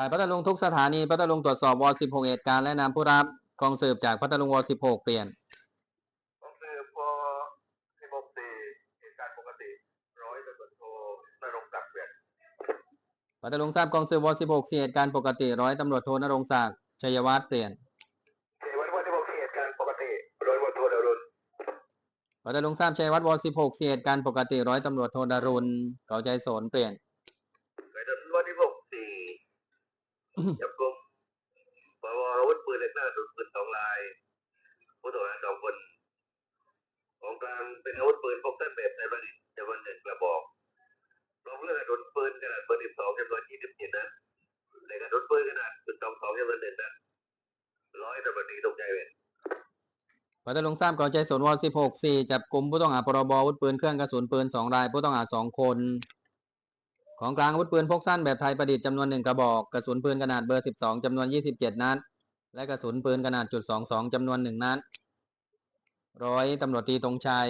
ข่ายพัทลุงทุกสถานีพัทลุงตรวจสอบว16เหตุการณ์และนำผู้รับกองสืบจากพัทลุงว16เปลี่ยนก็คือพอที่ผมตีเหตุการณ์ปกติร้อยตำรวจโทนรงค์ศักดิ์เปลี่ยนพัทลุงทราบกองสืบว16เหตุการณ์ปกติร้อยตำรวจโทนรงค์ศักดิ์ชัยวัฒน์เปลี่ยนเทวันวันที่ผมเหตุการณ์ปกติร้อยตำรวจโทนรุณพัทลุงทราบชัยวัฒน์ว16เหตุการณ์ปกติร้อยตำรวจโทดารุณเก่าใจสนเปลี่ยนในตำรวจที่ผมตี จับกลุ่มปวอาวุธปืนเล็กหน้าดุนปืนสองลาย ผู้ต้องหาสองคน ของกลางเป็นอาวุธปืนพกสั้นแบบไทยประดิษฐ์จำนวนหนึ่งกระบอกรวมเรื่องกระสุนปืนขนาดเบอร์สิบสองจำนวนยี่สิบเจ็ดนัดและกระสุนปืนขนาดจุดสองสองจำนวนหนึ่งนัดร้อยตำรวจตรีตกใจเวทพัทลุงทราบก่าใจสนว16 4 จับกลุ่มผู้ต้องหาพรบอาวุธปืนเครื่องกระสุนปืน 2 ราย ผู้ต้องหา 2 คน ของกลางอาวุธปืนพกสั้นแบบไทยประดิษฐ์จำนวนหนึ่งกระบอก กระสุนปืนขนาดเบอร์ 12จำนวน 27 นัด และกระสุนปืนขนาดจุด22จำนวนหนัด ร้อยตำรวจตรีตรงชัย